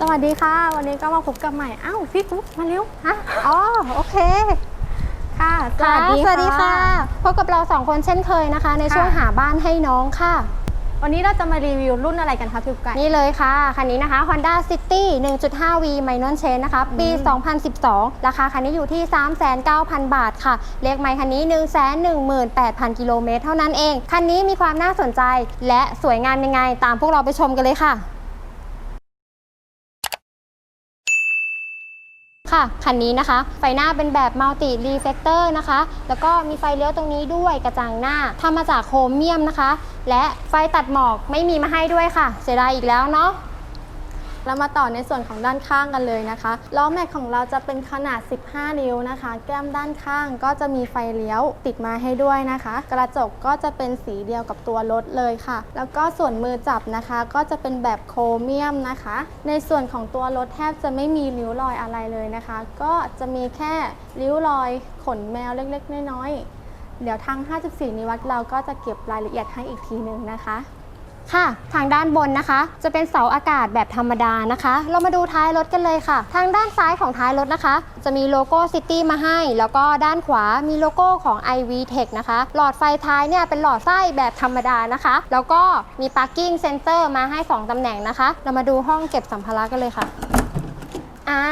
สวัสดีค่ะ วันนี้ก็มาพบกับใหม่อ้าวพี่กุ๊กมาเร็วฮะอ๋อโอเค ค่ะค่ะสวัสดีค่ะพบกับเราสองคนเช่นเคยนะคะ ในช่วงหาบ้านให้น้องค่ะ วันนี้เราจะมารีวิวรุ่นอะไรกันคะพี่กุ๊กไก่นี่เลยค่ะ คันนี้นะคะ Honda City 1.5V Minor Change นะคะ ปี 2012 ราคาคันนี้อยู่ที่ 3,900บาทค่ะ เลขไมค์คันนี้ 118,000 กิโลเมตรเท่านั้นเอง คันนี้มีความน่าสนใจและสวยงามยังไง ตามพวกเราไปชมกันเลยค่ะ ค่ะ คันนี้นะคะ ไฟหน้าเป็นแบบมัลติรีเฟกเตอร์นะคะ แล้วก็มีไฟเลี้ยวตรงนี้ด้วยกระจังหน้าทำมาจากโครเมียมนะคะ และไฟตัดหมอกไม่มีมาให้ด้วยค่ะ เสียดายอีกแล้วเนาะ เรามาต่อในส่วนของด้านข้างกันเลยนะคะ ล้อแม็กของเราจะเป็นขนาด 15 นิ้วนะคะ แก้มด้านข้างก็จะมีไฟเลี้ยวติดมาให้ด้วยนะคะ กระจกก็จะเป็นสีเดียวกับตัวรถเลยค่ะ แล้วก็ส่วนมือจับนะคะ ก็จะเป็นแบบโครเมียมนะคะ ในส่วนของตัวรถแทบจะไม่มีริ้วรอยอะไรเลยนะคะ ก็จะมีแค่ริ้วรอยขนแมวเล็กๆ น้อยๆเดี๋ยวทาง 54 นิวัตเราก็จะเก็บรายละเอียดให้อีกทีหนึ่งนะคะ ค่ะ ทางด้านบนนะคะ จะเป็นเสาอากาศแบบธรรมดานะคะ เรามาดูท้ายรถกันเลยค่ะ ทางด้านซ้ายของท้ายรถนะคะ จะมีโลโก้ City มาให้ แล้วก็ด้านขวามีโลโก้ของ iV Tech นะคะ หลอดไฟท้ายเนี่ยเป็นหลอดไส้แบบธรรมดานะคะ แล้วก็มี Parking Center มาให้ 2ตำแหน่งนะคะ เรามาดูห้องเก็บสัมภาระกันเลยค่ะ อ่า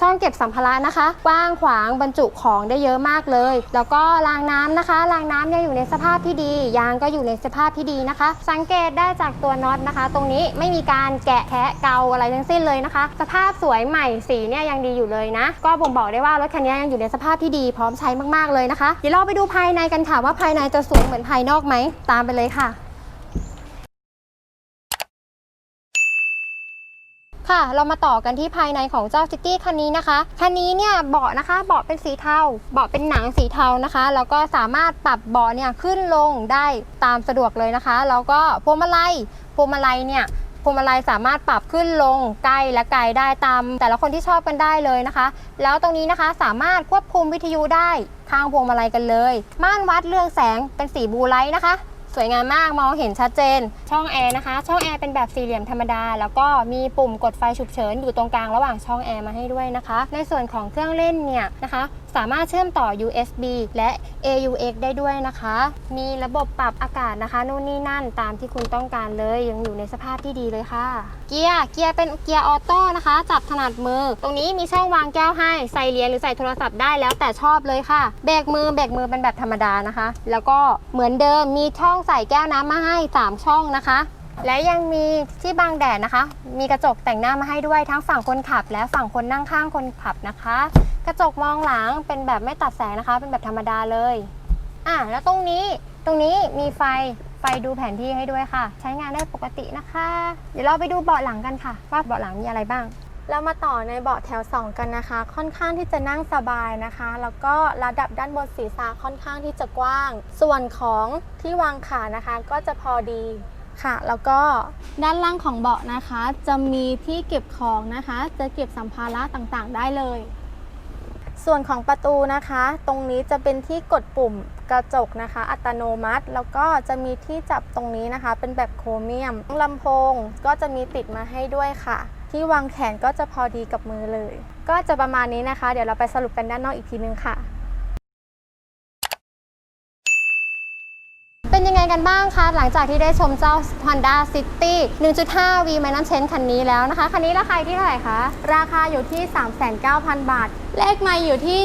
ช่องเก็บสัมภาระนะคะกว้างขวางบรรจุของได้เยอะมากเลย แล้วก็รางน้ำนะคะรางน้ำยังอยู่ในสภาพที่ดี ยางก็อยู่ในสภาพที่ดีนะคะ สังเกตได้จากตัวน็อตนะคะ ตรงนี้ไม่มีการแกะแคะเกาอะไรทั้งสิ้นเลยนะคะ สภาพสวยใหม่สีเนี่ยยังดีอยู่เลยนะ ก็บ่งบอกได้ว่ารถคันนี้ยังอยู่ในสภาพที่ดีพร้อมใช้มากๆเลยนะคะ เดี๋ยวเราไปดูภายในกันค่ะว่าภายในจะสวยเหมือนภายนอกไหมตามไปเลยค่ะ ค่ะ เรามาต่อกันที่ภายในของเจ้าซิตี้คันนี้นะคะ คันนี้เนี่ยเบาะนะคะ เบาะเป็นสีเทา เบาะเป็นหนังสีเทานะคะ แล้วก็สามารถปรับเบาะเนี่ยขึ้นลงได้ตามสะดวกเลยนะคะ แล้วก็พวงมาลัย พวงมาลัยเนี่ยพวงมาลัยสามารถปรับขึ้นลงใกล้และไกลได้ตาม แต่ละคนที่ชอบกันได้เลยนะคะ แล้วตรงนี้นะคะสามารถควบคุมวิทยุได้ข้างพวงมาลัยกันเลย ม่านวัดเรืองแสงเป็นสีบลูไลท์นะคะ สวยงามมากมองเห็นชัดเจน ช่องแอร์นะคะ ช่องแอร์เป็นแบบสี่เหลี่ยมธรรมดา แล้วก็มีปุ่มกดไฟฉุกเฉินอยู่ตรงกลางระหว่างช่องแอร์มาให้ด้วยนะคะ ในส่วนของเครื่องเล่นเนี่ยนะคะ สามารถเชื่อมต่อ USB และ AUX ได้ด้วยนะคะ มีระบบปรับอากาศนะคะนู่นนี่นั่นตามที่คุณต้องการเลยยังอยู่ในสภาพที่ดีเลยค่ะ เกียร์เกียร์เป็นเกียร์ออโต้นะคะ จับถนัดมือ ตรงนี้มีช่องวางแก้วให้ใส่เหรียญหรือใส่โทรศัพท์ได้แล้วแต่ชอบเลยค่ะเบรกมือเบรกมือเป็นแบบธรรมดานะคะ แล้วก็เหมือนเดิมมีช่องใส่แก้วน้ำมาให้ 3 ช่องนะคะ และยังมีที่บังแดดนะคะ มีกระจกแต่งหน้ามาให้ด้วยทั้งฝั่งคนขับ และฝั่งคนนั่งข้างคนขับนะคะ กระจกมองหลังเป็นแบบไม่ตัดแสงนะคะ เป็นแบบธรรมดาเลยอะแล้วตรงนี้ตรงนี้มีไฟไฟดูแผนที่ให้ด้วยค่ะ ใช้งานได้ปกตินะคะ เดี๋ยวเราไปดูเบาะหลังกันค่ะ ว่าเบาะหลังมีอะไรบ้าง เรามาต่อในเบาะแถว 2 กันนะคะ ค่อนข้างที่จะนั่งสบายนะคะ แล้วก็ระดับด้านบนศีรษะค่อนข้างที่จะกว้าง ส่วนของที่วางขานะคะ ก็จะพอดีค่ะ แล้วก็ด้านล่างของเบาะนะคะ จะมีที่เก็บของนะคะ จะเก็บสัมภาระต่างๆ ได้เลย ส่วนของประตูนะคะ ตรงนี้จะเป็นที่กดปุ่มกระจกนะคะ อัตโนมัติ แล้วก็จะมีที่จับตรงนี้นะคะ เป็นแบบโครเมียมลำโพงก็จะมีติดมาให้ด้วยค่ะ ที่วางแขนก็จะพอดีกับมือเลย ก็จะประมาณนี้นะคะ เดี๋ยวเราไปสรุปกันด้านนอกอีกทีนึงค่ะ เป็นยัง ไงกันบ้างคะ หลังจากที่ได้ชมเจ้า Honda City 1.5 V Minor Change คันนี้แล้วนะคะ คันนี้ราคาอยู่ที่เท่าไหร่คะ ราคาอยู่ที่ 39,000 บาท เลขไม่อยู่ที่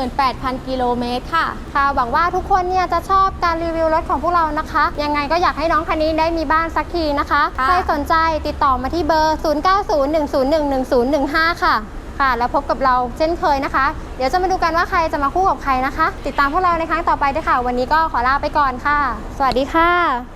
118,000 กิโลเมตรค่ะ ค่ะ หวังว่าทุกคนเนี่ยจะชอบการรีวิวรถของพวกเรานะคะ ยังไงก็อยากให้น้องคันนี้ได้มีบ้านสักทีนะคะค่ะใครสนใจติดต่อมาที่เบอร์ 0901011015 ค่ะ ค่ะ แล้วพบกับเราเช่นเคยนะคะ เดี๋ยวจะมาดูกันว่าใครจะมาคู่กับใครนะคะ ติดตามพวกเราในครั้งต่อไปด้วยค่ะ วันนี้ก็ขอลาไปก่อนค่ะ สวัสดีค่ะ